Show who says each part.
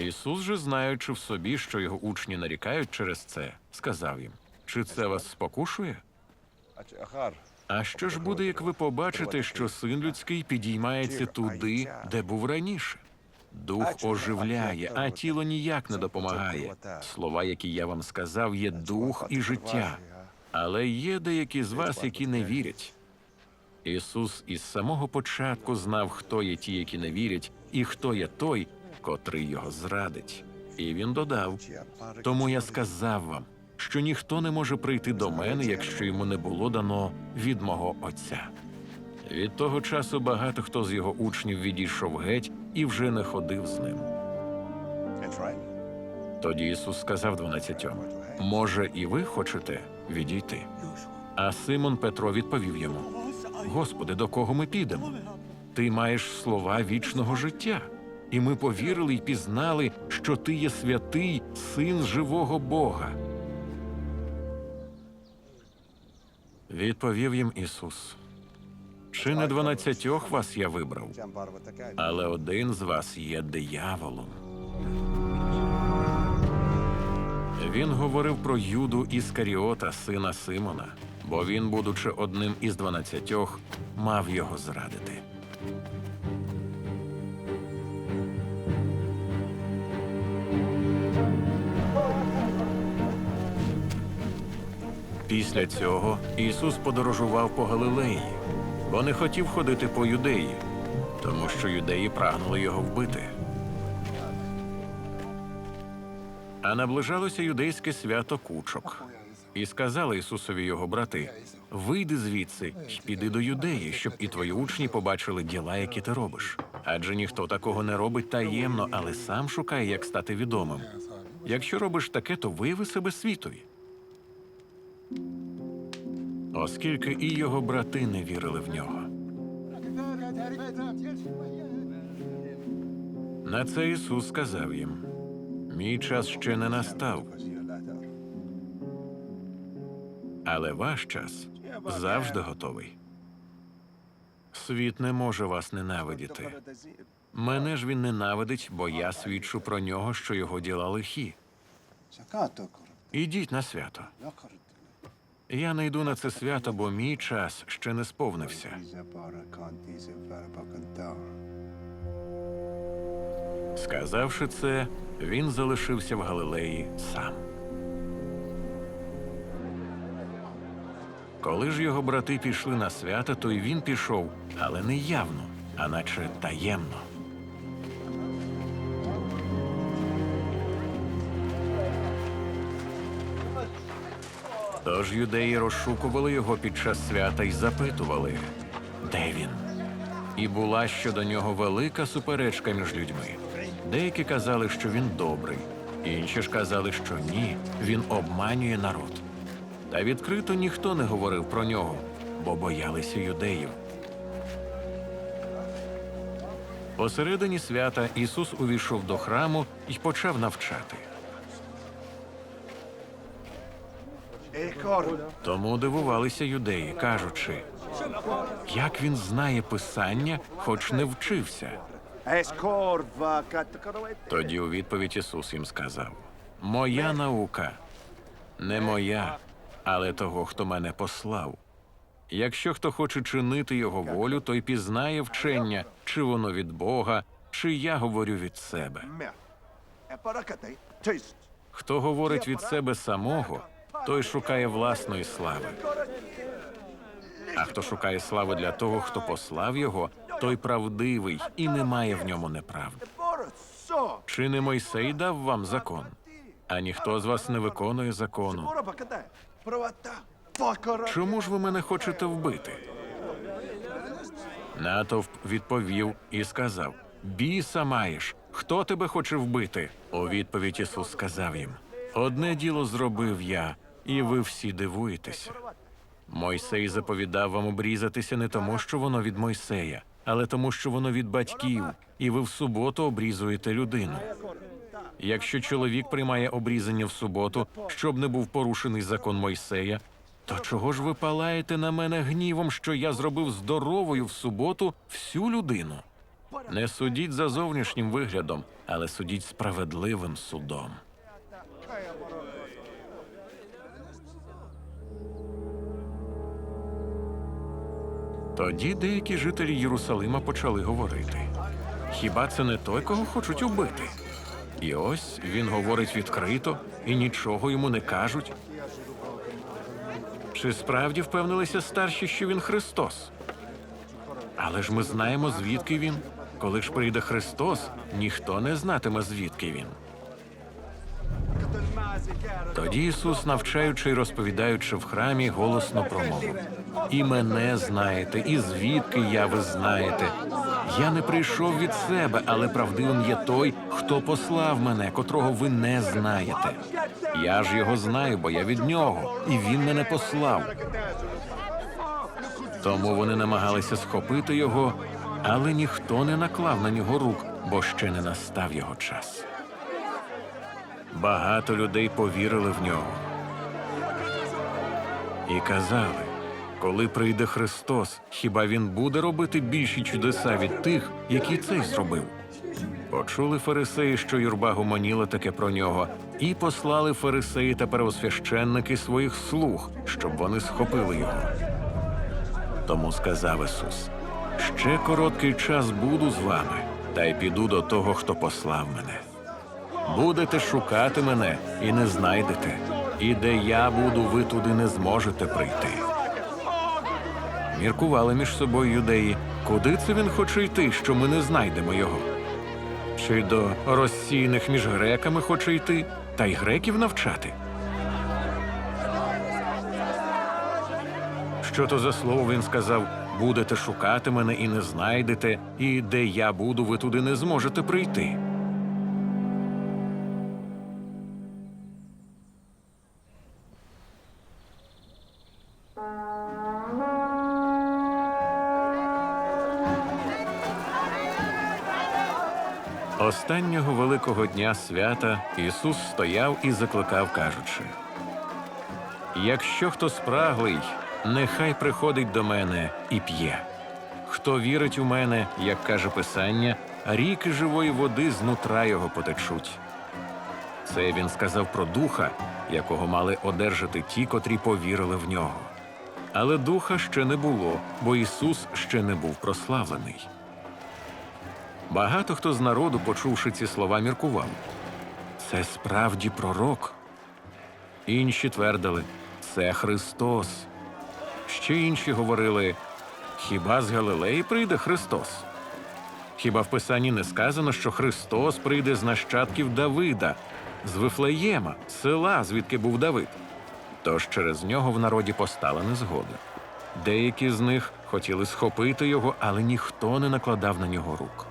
Speaker 1: Ісус же, знаючи в собі, що його учні нарікають через це, сказав їм: Чи це вас спокушує? А що ж буде, як ви побачите, що син людський підіймається туди, де був раніше? Дух оживляє, а тіло ніяк не допомагає. Слова, які я вам сказав, є дух і життя. Але є деякі з вас, які не вірять. Ісус із самого початку знав, хто є ті, які не вірять, і хто є той, котрий його зрадить. І він додав: тому я сказав вам, що ніхто не може прийти до мене, якщо йому не було дано від мого Отця. Від того часу багато хто з його учнів відійшов геть і вже не ходив з ним. Тоді Ісус сказав дванадцятьом: Може, і ви хочете відійти? А Симон Петро відповів йому: Господи, до кого ми підемо? Ти маєш слова вічного життя, і ми повірили й пізнали, що ти є святий син живого Бога. Відповів їм Ісус: Чи не дванадцятьох вас я вибрав, але один з вас є дияволом. Він говорив про Юду Іскаріота, сина Симона, бо він, будучи одним із дванадцятьох, мав його зрадити. Після цього Ісус подорожував по Галилеї, бо не хотів ходити по юдеї, тому що юдеї прагнули його вбити. А наближалося юдейське свято кучок. І сказали Ісусові його брати: Вийди звідси й піди до юдеї, щоб і твої учні побачили діла, які ти робиш. Адже ніхто такого не робить таємно, але сам шукає, як стати відомим. Якщо робиш таке, то вияви себе світові. Оскільки і його брати не вірили в нього. На це Ісус сказав їм: Мій час ще не настав, але ваш час завжди готовий. Світ не може вас ненавидіти. Мене ж він ненавидить, бо я свідчу про нього, що його діла лихі. Ідіть на свято. Я не йду на це свято, бо мій час ще не сповнився. Сказавши це, він залишився в Галилеї сам. Коли ж його брати пішли на свято, то й він пішов, але не явно, а наче таємно. Тож юдеї розшукували його під час свята і запитували, де він. І була щодо нього велика суперечка між людьми. Деякі казали, що він добрий, інші ж казали, що ні, він обманює народ. Та відкрито ніхто не говорив про нього, бо боялися юдеїв. Посередині свята Ісус увійшов до храму і почав навчати. Тому дивувалися юдеї, кажучи, як він знає писання, хоч не вчився. Тоді у відповідь Ісус їм сказав: Моя наука не моя, але того, хто мене послав. Якщо хто хоче чинити його волю, той пізнає вчення, чи воно від Бога, чи я говорю від себе. Хто говорить від себе самого, той шукає власної слави. А хто шукає слави для того, хто послав його, той правдивий і немає в ньому неправди. Чи не Мойсей дав вам закон? А ніхто з вас не виконує закону. Чому ж ви мене хочете вбити? Натовп відповів і сказав: Біса маєш. Хто тебе хоче вбити? У відповідь Ісус сказав їм: Одне діло зробив я, і ви всі дивуєтеся. Мойсей заповідав вам обрізатися не тому, що воно від Мойсея, але тому, що воно від батьків, і ви в суботу обрізуєте людину. Якщо чоловік приймає обрізання в суботу, щоб не був порушений закон Мойсея, то чого ж ви палаєте на мене гнівом, що я зробив здоровою в суботу всю людину? Не судіть за зовнішнім виглядом, але судіть справедливим судом. Тоді деякі жителі Єрусалима почали говорити: хіба це не той, кого хочуть убити? І ось він говорить відкрито і нічого йому не кажуть. Чи справді впевнилися старші, що він Христос? Але ж ми знаємо, звідки він. Коли ж прийде Христос, ніхто не знатиме, звідки він. Тоді Ісус, навчаючи й розповідаючи в храмі, голосно промовив: І мене знаєте, і звідки я ви знаєте. Я не прийшов від себе, але правдивим є той, хто послав мене, котрого ви не знаєте. Я ж його знаю, бо я від нього, і він мене послав. Тому вони намагалися схопити його, але ніхто не наклав на нього рук, бо ще не настав його час. Багато людей повірили в нього і казали: коли прийде Христос, хіба він буде робити більші чудеса від тих, які цей зробив? Почули фарисеї, що юрба гуманіла таке про нього, і послали фарисеї та первосвященники своїх слуг, щоб вони схопили його. Тому сказав Ісус: ще короткий час буду з вами, та й піду до того, хто послав мене. Будете шукати мене і не знайдете, і де я буду, ви туди не зможете прийти. Міркували між собою юдеї, куди це він хоче йти, що ми не знайдемо його. Чи до розсійних між греками хоче йти, та й греків навчати? Що то за слово він сказав: будете шукати мене і не знайдете, і де я буду, ви туди не зможете прийти. Останнього великого дня свята Ісус стояв і закликав, кажучи: Якщо хто спраглий, нехай приходить до мене і п'є. Хто вірить у мене, як каже Писання, ріки живої води з нутра його потечуть. Це він сказав про духа, якого мали одержати ті, котрі повірили в нього. Але духа ще не було, бо Ісус ще не був прославлений. Багато хто з народу, почувши ці слова, міркував. Це справді пророк. Інші твердили, це Христос. Ще інші говорили, хіба з Галилеї прийде Христос? Хіба в Писанні не сказано, що Христос прийде з нащадків Давида, з Вифлеєма, села, звідки був Давид? Тож через нього в народі постала незгода. Деякі з них хотіли схопити його, але ніхто не накладав на нього рук.